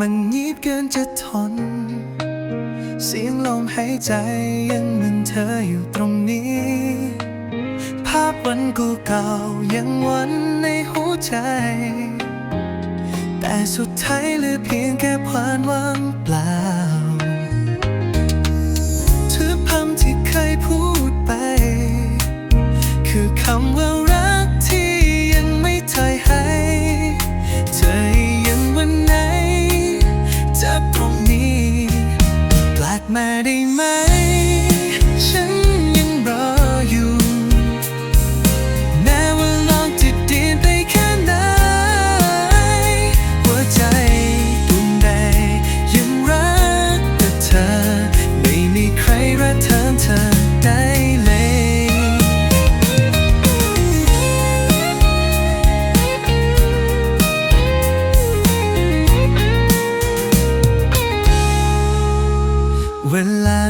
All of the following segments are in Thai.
มันยีบเกินจะทน เสียงลมหายใจยังเหมือนเธออยู่ตรงนี้ ภาพวันกูเก่ายังวนในหัวใจ แต่สุดท้ายเหลือเพียงแค่พลานว่างเปล่าทุกคำที่เคยพูดไป คือคำว่า ได้ไหม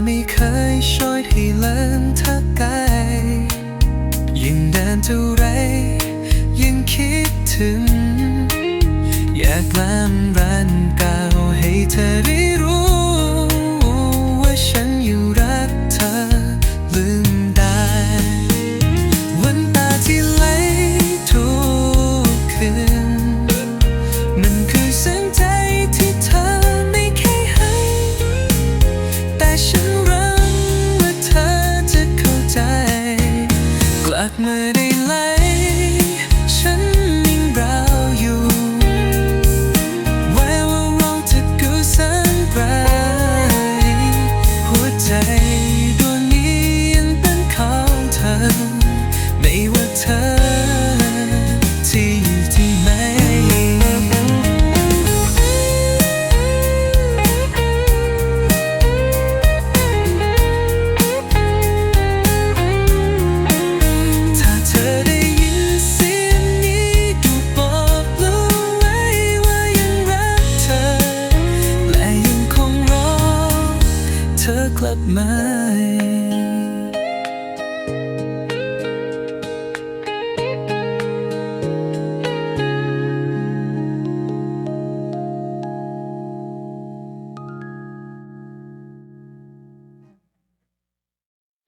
ไม่เคยช่วยให้เลินทักไกลยิ่งเดินเท่าไรยิ่งคิดถึง อยากลา รั my